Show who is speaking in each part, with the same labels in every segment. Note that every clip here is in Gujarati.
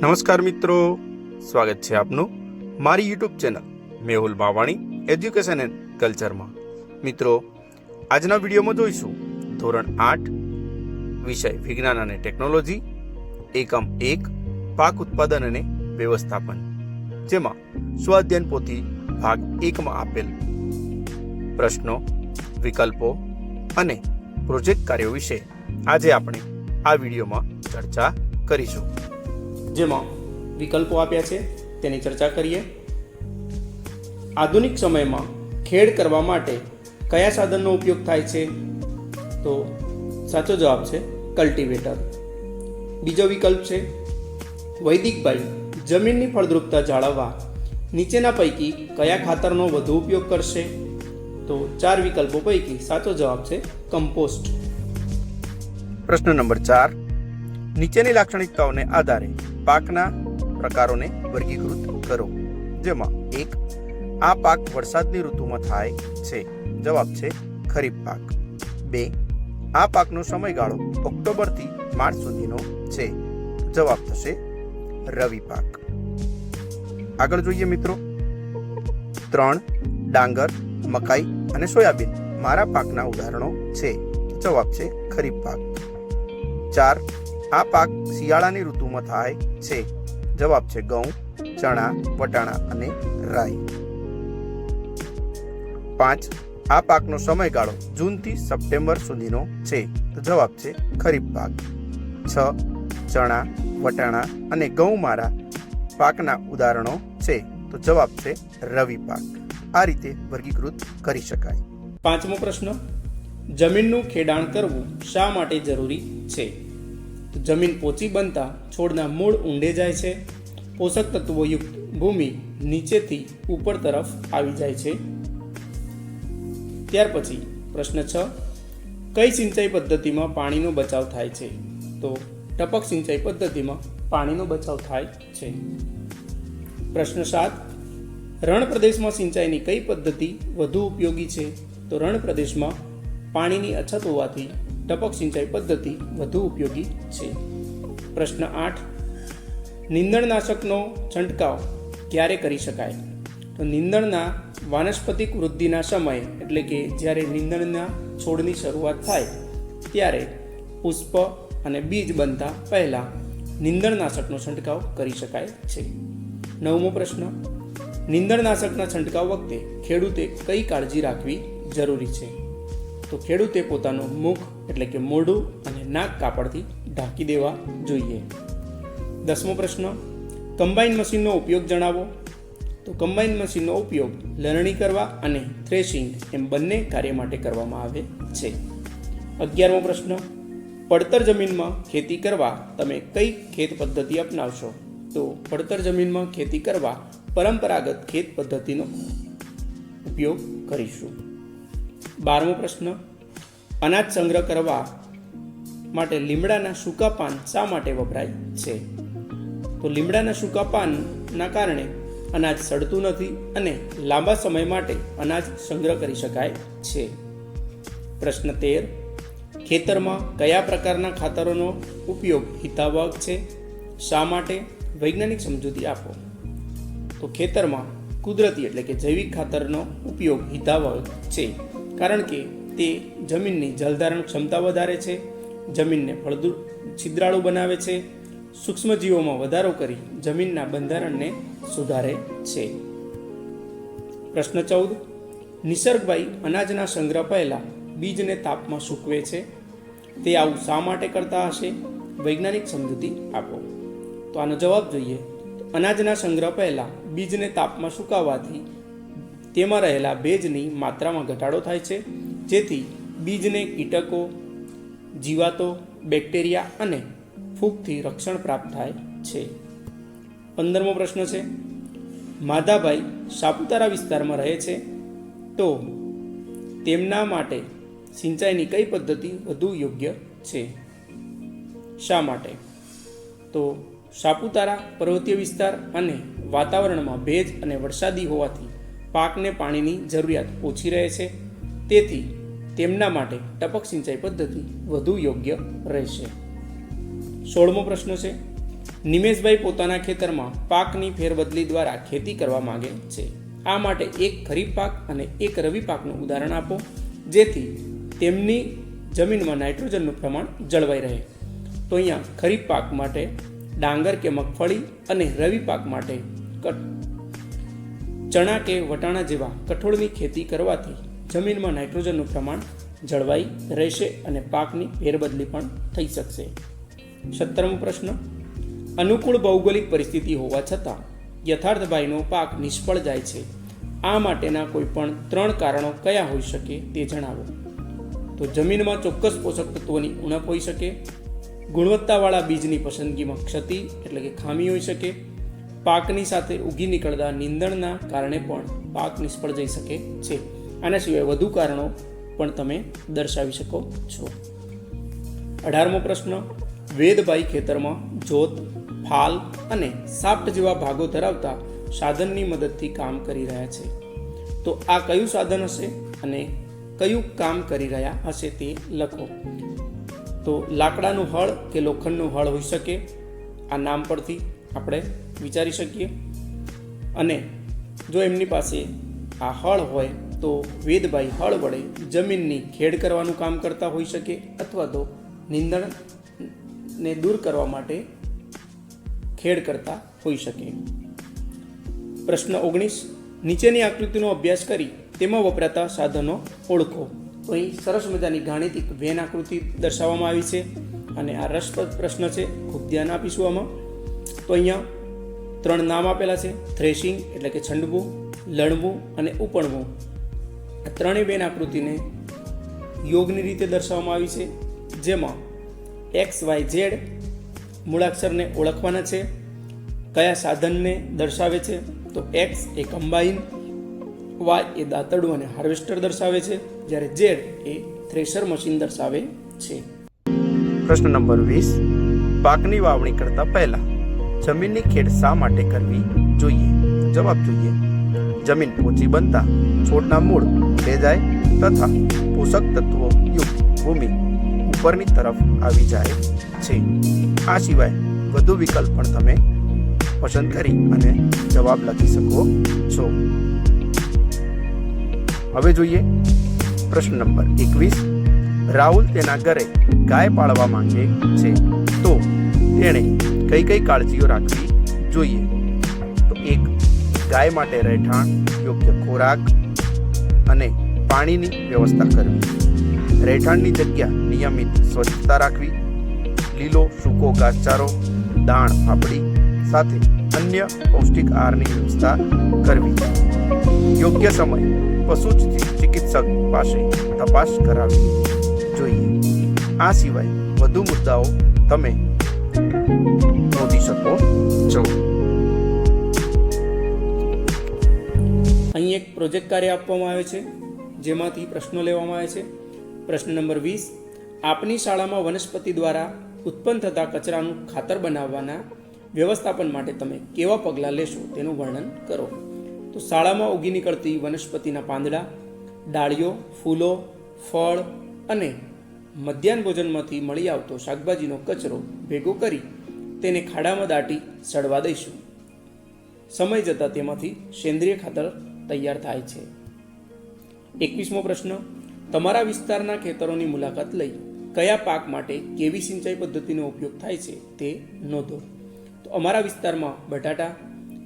Speaker 1: નમસ્કાર મિત્રો. સ્વાગત છે આપનું મારી YouTube channel Mehul Bavani education and કલ્ચરમાં. મિત્રો, આજના વિડીયોમાં જોઈશું ધોરણ આઠ, વિષય વિજ્ઞાન અને ટેકનોલોજી, એકમ એક, પાક ઉત્પાદન અને વ્યવસ્થાપન, જેમાં સ્વાધ્યાયન પોથી ભાગ એકમાં આપેલ પ્રશ્નો, વિકલ્પો અને પ્રોજેક્ટ કાર્યો વિશે આજે આપણે આ વિડીયોમાં ચર્ચા કરીશું.
Speaker 2: જેમાં વિકલ્પો આપ્યા છે, તેની ચર્ચા કરીએ. આધુનિક સમયમાં ખેડ કરવા માટે કયા સાધનનો ઉપયોગ થાય છે? તો સાચો જવાબ છે, કલ્ટિવેટર. બીજો વિકલ્પ છે વૈદિકભાઈ જમીનની ફળદ્રુપતા જાળવવા નીચેના પૈકી કયા ખાતરનો વધુ ઉપયોગ કરશે? તો ચાર વિકલ્પો પૈકી સાચો જવાબ છે, કમ્પોસ્ટ.
Speaker 1: પ્રશ્ન નંબર ચાર. નીચેની લાક્ષણિકતાઓને આધારે પાકના પ્રકારોને વર્ગીકૃત કરો. જેમાં એક, આ પાક વરસાદની ઋતુમાં થાય છે. જવાબ છે, ખરીફ પાક. બે, આ પાકનો સમયગાળો ઓક્ટોબરથી માર્ચ સુધીનો છે. જવાબ થશે, રવિ પાક. આગળ જોઈએ મિત્રો. ત્રણ, ડાંગર, મકાઈ અને સોયાબીન મારા પાકના ઉદાહરણો છે. જવાબ છે, ખરીફ પાક. ચાર, આ પાક શિયાળાની ઋતુમાં થાય છે. જવાબ છે ઘઉં, ચણા, વટાણા અને રાઈ. પાંચ, આ પાકનો સમયગાળો જૂનથી સપ્ટેમ્બર સુધીનો છે. તો જવાબ છે ખરીફ પાક. છ, ચણા, વટાણા અને ઘઉં મારા પાકના ઉદાહરણો છે. તો જવાબ છે રવિ પાક. આ રીતે વર્ગીકૃત કરી શકાય.
Speaker 2: પાંચમો પ્રશ્ન, જમીનનું ખેડાણ કરવું શા માટે જરૂરી છે? જમીન પોચી બનતા છોડના મૂળ ઊંડે જાય છે. પોષક તત્વોયુક્ત ભૂમિ નીચેથી ઉપર તરફ આવી જાય છે. ત્યાર પછી પ્રશ્ન છ, કઈ સિંચાઈ પદ્ધતિમાં પાણીનો બચાવ થાય છે? તો ટપક સિંચાઈ પદ્ધતિમાં પાણીનો બચાવ થાય છે. પ્રશ્ન સાત, રણ પ્રદેશમાં સિંચાઈની કઈ પદ્ધતિ વધુ ઉપયોગી છે? તો રણ પ્રદેશમાં પાણીની અછત હોવાથી ટપક સિંચાઈ પદ્ધતિ વધુ ઉપયોગી છે. પ્રશ્ન આઠ, નીંદણનાશકનો છંટકાવ ક્યારે કરી શકાય? તો નીંદણના વાનસ્પતિક વૃદ્ધિના સમયે, એટલે કે જ્યારે નીંદણના છોડની શરૂઆત થાય, ત્યારે પુષ્પ અને બીજ બનતા પહેલાં નીંદણનાશકનો છંટકાવ કરી શકાય છે. નવમો પ્રશ્ન, નીંદણનાશકના છંટકાવ વખતે ખેડૂતે કઈ કાળજી રાખવી જરૂરી છે? તો ખેડૂતે પોતાનું મુખ એટલે કે મોઢું અને નાક કાપડથી ઢાંકી દેવા જોઈએ. દસમો પ્રશ્ન કમ્બાઈન મશીનનો ઉપયોગ જણાવો. તો કમ્બાઈન મશીનનો ઉપયોગ લણણી કરવા અને થ્રેશિંગ એમ બંને કાર્ય માટે કરવામાં આવે છે. અગિયારમો પ્રશ્ન, પડતર જમીનમાં ખેતી કરવા તમે કઈ ખેત પદ્ધતિ અપનાવશો? તો પડતર જમીનમાં ખેતી કરવા પરંપરાગત ખેત પદ્ધતિનો ઉપયોગ કરીશું. બારમો પ્રશ્ન અનાજ સંગ્રહ કરવા માટે લીમડાના સૂકા પાન શા માટે વપરાય છે? તો લીમડાના સૂકા પાનના કારણે અનાજ સડતું નથી અને લાંબા સમય માટે અનાજ સંગ્રહ કરી શકાય છે. પ્રશ્ન તેર. ખેતરમાં કયા પ્રકારના ખાતરોનો ઉપયોગ હિતાવક છે? શા માટે? વૈજ્ઞાનિક સમજૂતી આપો. તો ખેતરમાં કુદરતી એટલે કે જૈવિક ખાતરનો ઉપયોગ હિતાવક છે. કારણ કે તે જમીનની જલધારણ ક્ષમતા વધારે છે, જમીનને ફળદ્રુ, છિદ્રાળુ બનાવે છે, સૂક્ષ્મજીવોમાં વધારો કરી જમીનના બંધારણને સુધારે છે. પ્રશ્ન ચૌદ. નિસર્ગભાઈ અનાજના સંગ્રહ પહેલા બીજને તાપમાં સૂકવે છે. તે આવું શા માટે કરતા હશે? વૈજ્ઞાનિક સમજૂતી આપો. તો આનો જવાબ જોઈએ. અનાજના સંગ્રહ પહેલા બીજને તાપમાં સુકાવવાથી તેમાં રહેલા ભેજની માત્રામાં ઘટાડો થાય છે. જેથી બીજને કીટકો, જીવાતો, બેક્ટેરિયા અને ફૂગથી રક્ષણ પ્રાપ્ત થાય છે. પંદરમો પ્રશ્ન છે, માધાભાઈ સાપુતારા વિસ્તારમાં રહે છે, તો તેમના માટે સિંચાઈની કઈ પદ્ધતિ વધુ યોગ્ય છે? શા માટે? તો સાપુતારા પર્વતીય વિસ્તાર અને વાતાવરણમાં ભેજ અને વરસાદી હોવાથી પાકને પાણીની જરૂરિયાત ઓછી રહે છે. તેથી તેમના માટે ટપક સિંચાઈ પદ્ધતિ વધુ યોગ્ય રહેશે. સોળમો પ્રશ્ન છે, નિમેશભાઈ પોતાના ખેતરમાં પાકની ફેરબદલી દ્વારા ખેતી કરવા માંગે છે. આ માટે એક ખરીફ પાક અને એક રવિ પાકનું ઉદાહરણ આપો, જેથી તેમની જમીનમાં નાઇટ્રોજનનું પ્રમાણ જળવાઈ રહે. તો અહીંયા ખરીફ પાક માટે ડાંગર કે મગફળી અને રવિ પાક માટે ચણા કે વટાણા જેવા કઠોળની ખેતી કરવાથી જમીનમાં નાઇટ્રોજનનું પ્રમાણ જળવાઈ રહેશે અને પાકની ફેરબદલી પણ થઈ શકશે. સત્તરમો પ્રશ્ન. અનુકૂળ ભૌગોલિક પરિસ્થિતિ હોવા છતાં યથાર્થભાઈનો પાક નિષ્ફળ જાય છે. આ માટેના કોઈ પણ ત્રણ કારણો કયા હોઈ શકે તે જણાવો. તો જમીનમાં ચોક્કસ પોષક તત્વોની ઉણપ હોઈ શકે. ગુણવત્તાવાળા બીજની પસંદગીમાં ક્ષતિ એટલે કે ખામી હોઈ શકે. પાકની સાથે ઉગી નીકળતા નીંદણના કારણે પણ પાક નિષ્ફળ જઈ શકે છે. આના સિવાય વધુ કારણો પણ તમે દર્શાવી શકો છો. અઢારમો પ્રશ્ન વેદભાઈ ખેતરમાં જોત ફાલ અને સાપ્ટ જેવા ભાગો ધરાવતા સાધનની મદદથી કામ કરી રહ્યા છે. તો આ કયું સાધન હશે અને કયું કામ કરી રહ્યા હશે તે લખો. તો લાકડાનું હળ કે લોખંડનું હળ હોઈ શકે. આ નામ પરથી આપણે વિચારી શકીએ. અને જો એમની પાસે આ હળ હોય તો વેદભાઈ હળ વડે જમીનની ખેડ કરવાનું કામ કરતા હોઈ શકે અથવા તો નિંદણને દૂર કરવા માટે ખેડ કરતા હોઈ શકે. પ્રશ્ન ઓગણીસ. નીચેની આકૃતિનો અભ્યાસ કરી તેમાં વપરાતા સાધનો ઓળખો. તો અહીં સરસ મજાની ગાણિતિક વેન આકૃતિ દર્શાવવામાં આવી છે અને આ રસપ્રદ પ્રશ્ન છે, ખૂબ ધ્યાન આપીશું આમાં. તો અહીંયા ત્રણ નામ આપેલા છે, થ્રેશિંગ એટલે કે છંડવું, લણવું અને ઉપણવું. આ ત્રણેય બેન આકૃતિને યોગની રીતે દર્શાવવામાં આવી છે. જેમાં એક્સ વાય ઝેડ મૂળાક્ષરને ઓળખવાના છે. કયા સાધનને દર્શાવે છે? તો એક્સ એ કમ્બાઈન વાય એ દાંતરડું અને હાર્વેસ્ટર દર્શાવે છે. જ્યારે ઝેડ એ થ્રેશર મશીન દર્શાવે છે.
Speaker 1: પ્રશ્ન નંબર વીસ. પાકની વાવણી કરતા પહેલા જમીનની ખેડ શા માટે કરવી જોઈએ? જવાબ જોઈએ. જમીન પોચી બનતા છોડના મૂળ ભેજાય તથા પોષક તત્વો યુક્ત ભૂમિ ઉપરની તરફ આવી જાય છે. આ સિવાય વધુ વિકલ્પ પણ તમે પસંદ કરી અને જવાબ લખી શકો છો. હવે જોઈએ પ્રશ્ન નંબર એકવીસ. રાહુલ તેના ઘરે ગાય પાળવા માંગે છે. તો તેણે કઈ કઈ કાળજીઓ રાખવી જોઈએ? તો એક ગાય માટે રહેઠાણ, યોગ્ય ખોરાક અને પાણીની વ્યવસ્થા કરવી. રહેઠાણની જગ્યા નિયમિત સ્વચ્છતા રાખવી, લીલો સૂકો ઘાસચારો દાણ ફાફડી સાથે અન્ય પૌષ્ટિક આહારની વ્યવસ્થા કરવી. યોગ્ય સમય પશુ ચિકિત્સક પાસે તપાસ કરાવવી જોઈએ. આ સિવાય વધુ મુદ્દાઓ તમે નોંધી શકો છો.
Speaker 2: અહીં એક પ્રોજેક્ટ કાર્ય આપવામાં આવે છે, જેમાંથી પ્રશ્નો લેવામાં આવે છે. પ્રશ્ન નંબર વીસ, આપની શાળામાં વનસ્પતિ દ્વારા ઉત્પન્ન થતા કચરાનું ખાતર બનાવવાના વ્યવસ્થાપન માટે તમે કેવા પગલાં લેશો તેનું વર્ણન કરો. તો શાળામાં ઉગી નીકળતી વનસ્પતિના પાંદડા, ડાળીઓ, ફૂલો, ફળ અને મધ્યાહન ભોજનમાંથી મળી આવતો શાકભાજીનો કચરો ભેગો કરી તેને ખાડામાં દાટી સડવા દઈશું. સમય જતાં તેમાંથી સેન્દ્રિય ખાતર તૈયાર થાય છે. એકવીસમો પ્રશ્ન, તમારા વિસ્તારના ખેતરોની મુલાકાત લઈ કયા પાક માટે કેવી સિંચાઈ પદ્ધતિનો ઉપયોગ થાય છે તે નોંધો. તો અમારા વિસ્તારમાં બટાટા,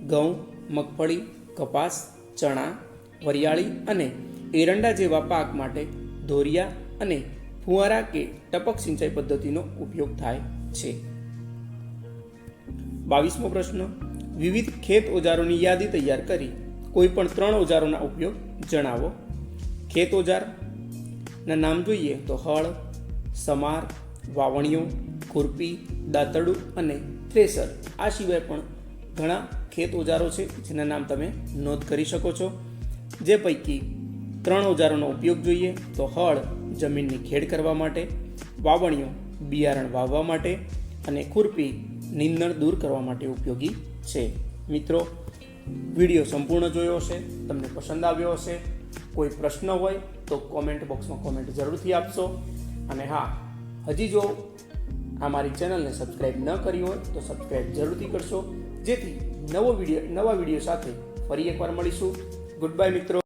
Speaker 2: ઘઉં, મગફળી, કપાસ, ચણા, વરિયાળી અને એરંડા જેવા પાક માટે ધોરિયા અને ફુવારા કે ટપક સિંચાઈ પદ્ધતિનો ઉપયોગ થાય છે. બાવીસમો પ્રશ્ન, વિવિધ ખેત ઓજારોની યાદી તૈયાર કરી કોઈ પણ ત્રણ ઓજારોના ઉપયોગ જણાવો. ખેત ઓજારના નામ જોઈએ તો હળ, સમાર, વાવણીઓ, ખુરપી દાંતડું અને થ્રેસર. આ સિવાય પણ ઘણા ખેત ઓજારો છે જેના નામ તમે નોંધ કરી શકો છો. જે પૈકી ત્રણ ઓજારોનો ઉપયોગ જોઈએ તો હળ, જમીનની ખેડ કરવા માટે, વાવણીઓ, બિયારણ વાવવા માટે અને ખુરપી નીંદણ દૂર કરવા માટે ઉપયોગી છે. મિત્રો વીડિયો સંપૂર્ણ જોયો હશે, તમને પસંદ આવ્યો હશે, કોઈ પ્રશ્ન હોય તો કોમેન્ટ બોક્સમાં કોમેન્ટ જરૂરથી આપશો. અને હા, હજી જો આ મારી ચેનલને સબસ્ક્રાઈબ ન કરી હોય તો સબસ્ક્રાઈબ જરૂરથી કરશો. જેથી નવો વીડિયો, નવા વીડિયો સાથે ફરી એકવાર મળીશું. ગુડ બાય મિત્રો.